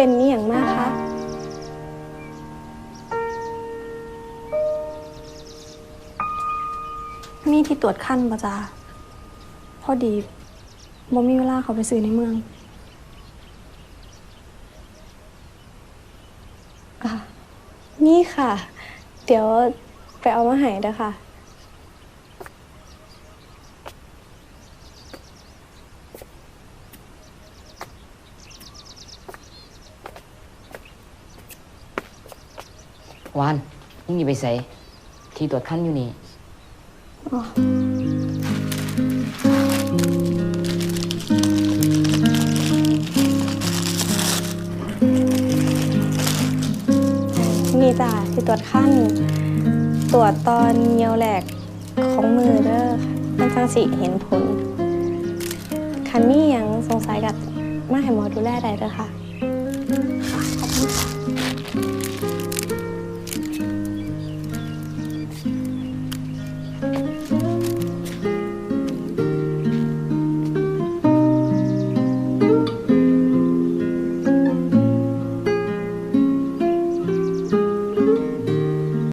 เป็นนี่อย่างมากคะมีที่ตรวจขั้นปะจ๊ะพอดีบ่มีเวลาเขาไปซื้อในเมืองอะนี่ค่ะ เดี๋ยวไปเอามาให้เด้อค่ะ วานมึงอย่าไปใส่ที่ตรวจคันอยู่นี่นี่จ้ะที่ตรวจขั้น ตรวจตอนเยียวแหลกของมือเด้อค่ะมันจังสิเห็นผล คันนี้ยังสงสัยกับมาให้หมอดูแลได้เด้อค่ะขอบคุณค่ะ